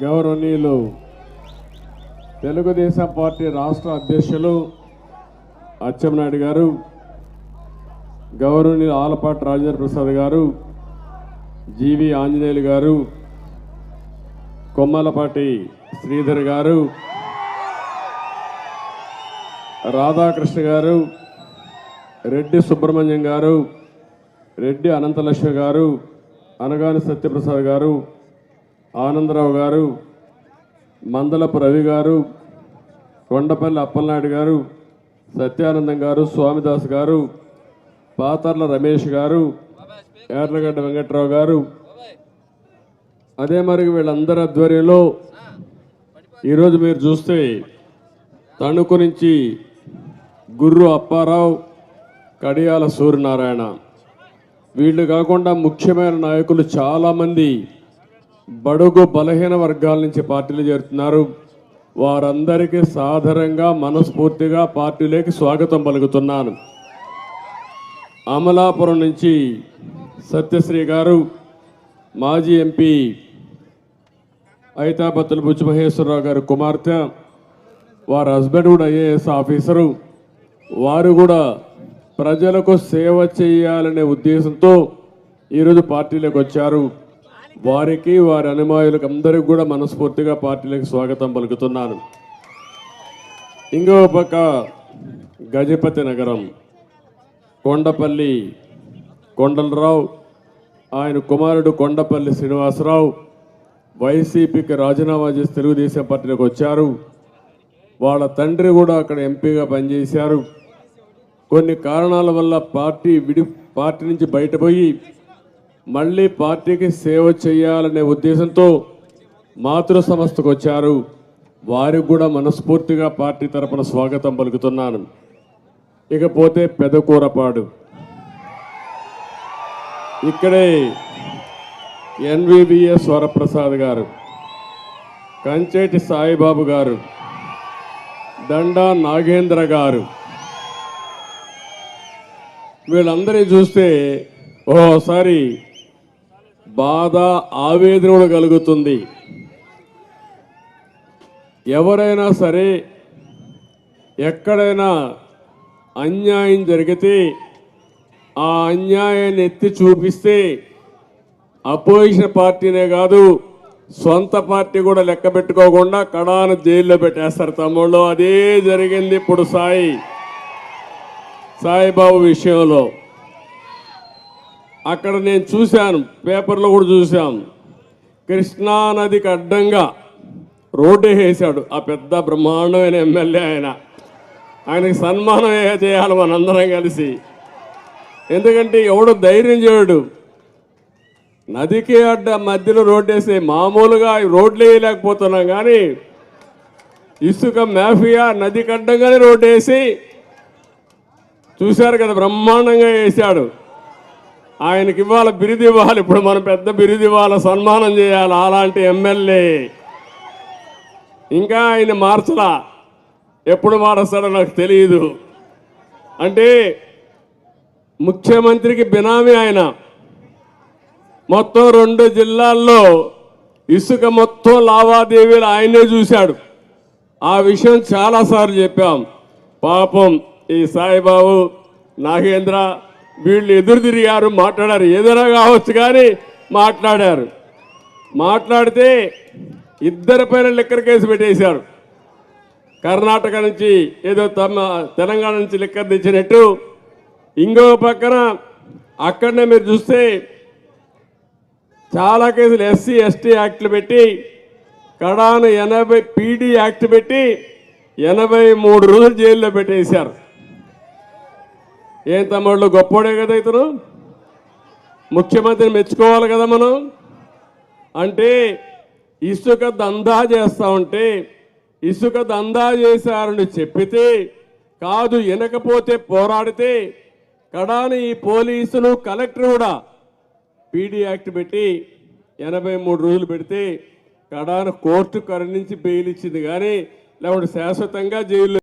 గౌరవనీయులు తెలుగుదేశం పార్టీ రాష్ట్ర అధ్యక్షులు అచ్చెంనాయుడు గారు గౌరవనీయులు ఆలపాటి రాజేంద్ర ప్రసాద్ గారు జీవి ఆంజనేయులు గారు కొమ్మలపాటి శ్రీధర్ గారు రాధాకృష్ణ గారు రెడ్డి సుబ్రహ్మణ్యం గారు రెడ్డి అనంతలక్ష్మి గారు అనగాని సత్యప్రసాద్ గారు ఆనందరావు గారు మందలపు రవి గారు కొండపల్లి అప్పలనాయుడు గారు సత్యానందం గారు స్వామిదాస్ గారు పాతర్ల రమేష్ గారు యార్లగడ్డ వెంకట్రావు గారు. అదే మరి వీళ్ళందరి ఆధ్వర్యంలో ఈరోజు మీరు చూస్తే తణుకు నుంచి గుర్రు అప్పారావు కడియాల సూర్యనారాయణ. వీళ్ళు కాకుండా ముఖ్యమైన నాయకులు చాలామంది బడుగు బలహీన వర్గాల నుంచి పార్టీలు చేరుతున్నారు. వారందరికీ సాధారణంగా మనస్ఫూర్తిగా పార్టీలోకి స్వాగతం పలుకుతున్నాను. అమలాపురం నుంచి సత్యశ్రీ గారు మాజీ ఎంపీ ఐతాపత్తుల బుజ్జి మహేశ్వరరావు గారి కుమార్తె వారి హస్బెండ్ కూడా ఐఏఎస్ ఆఫీసరు. వారు కూడా ప్రజలకు సేవ చేయాలనే ఉద్దేశంతో ఈరోజు పార్టీలోకి వచ్చారు. వారికి వారి అనుమాయులకు అందరికీ కూడా మనస్ఫూర్తిగా పార్టీలకు స్వాగతం పలుకుతున్నాను. ఇంకో పక్క గజపతి నగరం కొండపల్లి కొండలరావు ఆయన కుమారుడు కొండపల్లి శ్రీనివాసరావు వైసీపీకి రాజీనామా చేసి తెలుగుదేశం పార్టీలోకి వచ్చారు. వాళ్ళ తండ్రి కూడా అక్కడ ఎంపీగా పనిచేశారు. కొన్ని కారణాల వల్ల పార్టీ విడి పార్టీ నుంచి బయటపోయి మళ్ళీ పార్టీకి సేవ చేయాలనే ఉద్దేశంతో మాతృ సంస్థకు వచ్చారు. వారికి కూడా మనస్ఫూర్తిగా పార్టీ తరపున స్వాగతం పలుకుతున్నాను. ఇకపోతే పెదకూరపాడు ఇక్కడే ఎన్వివిఎస్ వరప్రసాద్ గారు కంచేటి సాయిబాబు గారు దండా నాగేంద్ర గారు వీళ్ళందరినీ చూస్తే ఓసారి బాధ ఆవేదన కూడా కలుగుతుంది. ఎవరైనా సరే ఎక్కడైనా అన్యాయం జరిగితే ఆ అన్యాయాన్ని ఎత్తి చూపిస్తే అపోజిషన్ పార్టీనే కాదు సొంత పార్టీ కూడా లెక్క పెట్టుకోకుండా కడాను జైల్లో పెట్టేస్తారు తమ్ముళ్ళు. అదే జరిగింది ఇప్పుడు సాయి. సాయిబాబు విషయంలో అక్కడ నేను చూశాను పేపర్లో కూడా చూశాం కృష్ణా నదికి అడ్డంగా రోడ్డు వేసాడు. ఆ పెద్ద బ్రహ్మాండమైన ఎమ్మెల్యే ఆయన. ఆయనకి సన్మానం ఏ చేయాలి మనందరం కలిసి. ఎందుకంటే ఎవడు ధైర్యం చేయడు. నదికి అడ్డ మధ్యలో రోడ్డు వేసి మామూలుగా రోడ్లు వేయలేకపోతున్నాం కానీ ఇసుక మాఫియా నదికి అడ్డంగానే రోడ్డు వేసి చూశారు కదా బ్రహ్మాండంగా వేశాడు. ఆయనకి ఇవ్వాలి బిరుది ఇవ్వాలి. ఇప్పుడు మనం పెద్ద బిరుది ఇవ్వాలి సన్మానం చేయాలి. అలాంటి ఎమ్మెల్యే. ఇంకా ఆయన మార్చలా. ఎప్పుడు మారుస్తాడో నాకు తెలియదు. అంటే ముఖ్యమంత్రికి బినామీ ఆయన. మొత్తం రెండు జిల్లాల్లో ఇసుక మొత్తం లావాదేవీలు ఆయనే చూశాడు. ఆ విషయం చాలాసార్లు చెప్పాం. పాపం ఈ సాయిబాబు నాగేంద్ర వీళ్ళు ఎదురు తిరిగారు మాట్లాడారు. ఏదైనా కావచ్చు కానీ మాట్లాడారు. మాట్లాడితే ఇద్దరి పైన లిక్కర్ కేసు పెట్టేశారు. కర్ణాటక నుంచి ఏదో తమ తెలంగాణ నుంచి లిక్కర్ తెచ్చినట్టు. ఇంకో పక్కన అక్కడనే మీరు చూస్తే చాలా కేసులు ఎస్సీ ఎస్టీ యాక్ట్లు పెట్టి కడాను ఎనభై పీడీ యాక్ట్ పెట్టి ఎనభై మూడు రోజులు జైల్లో పెట్టేశారు. ఏం తమ్ముళ్ళు గొప్పోడే కదా ఇతను? ముఖ్యమంత్రిని మెచ్చుకోవాలి కదా మనం? అంటే ఇసుక దందా చేస్తా ఉంటే ఇసుక దందా చేశారని చెప్పితే కాదు వినకపోతే పోరాడితే కడాని ఈ పోలీసులు కలెక్టర్ కూడా పీడీ యాక్ట్ పెట్టి ఎనభై మూడు రోజులు పెడితే కడాన కోర్టు కరుణించి బెయిల్ ఇచ్చింది. కానీ లేకుంటే శాశ్వతంగా జైలు